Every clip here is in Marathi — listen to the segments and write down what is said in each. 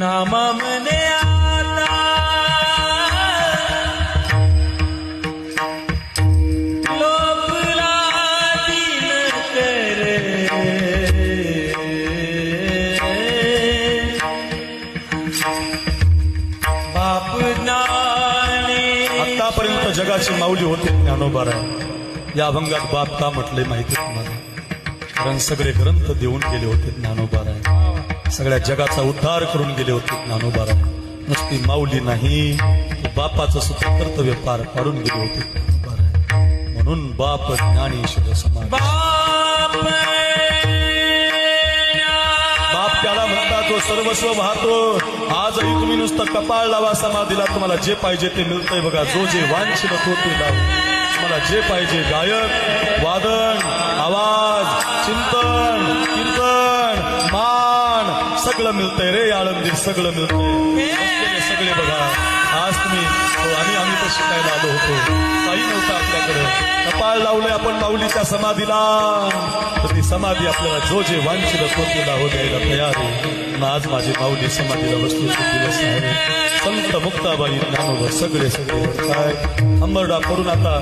नामा मने आता लोकला दिन करे बाप आतापर्यंत जगाची माऊली होते ज्ञानोबाराय या अभंगात बाप का म्हटले माहिती तुम्हाला? कारण सगळे ग्रंथ देऊन गेले होते ज्ञानोबाराय. सगळ्या जगाचा उद्धार करून गेले होते ज्ञानोबाराय. नुसती माऊली नाही बापाचं सुद्धा कर्तव्य पार पाडून गेले होते ज्ञानोबाराय. म्हणून बाप ज्ञानेश्वर समाज. बाप त्याला म्हणतात तो सर्वस्व वाहतो. आजही तुम्ही नुसतं कपाळ लावा समाधीला. तुम्हाला जे पाहिजे ते मिळतंय बघा. जो जे वांछित तो ते लाव. तुम्हाला जे पाहिजे गायक वादन आवाज मान सगळं मिळतंय रे आळंदीर सगळं मिळतंय. सगळे बघा. आज तुम्ही हो, आम्ही आम्ही तर शिकायला आलो होतो. काही नव्हतं आपल्याकडे. कपाळ लावलंय आपण माऊलीच्या समाधीला. तर ती समाधी आपल्याला जो जे वांछित तो ते लावू हो द्यायला तयार आहे. आज माझी माऊली समाधीला वस्तूचे दिवस आहे संत मुक्ताबाई ज्ञानोबा सगळे सगळे काय अंबरडा करून आता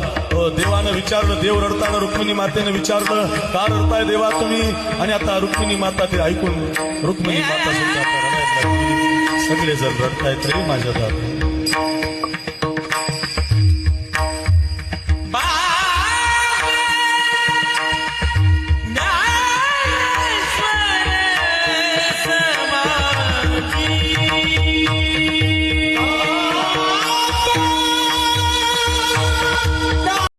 देवानं विचारलं देव रडताना रुक्मिणी मातेनं विचारलं का रडताय देवा तुम्ही आणि आता रुक्मिणी माता ते ऐकून रुक्मिणी माता सुद्धा. सगळे जर रडतायत रे माझ्या दादा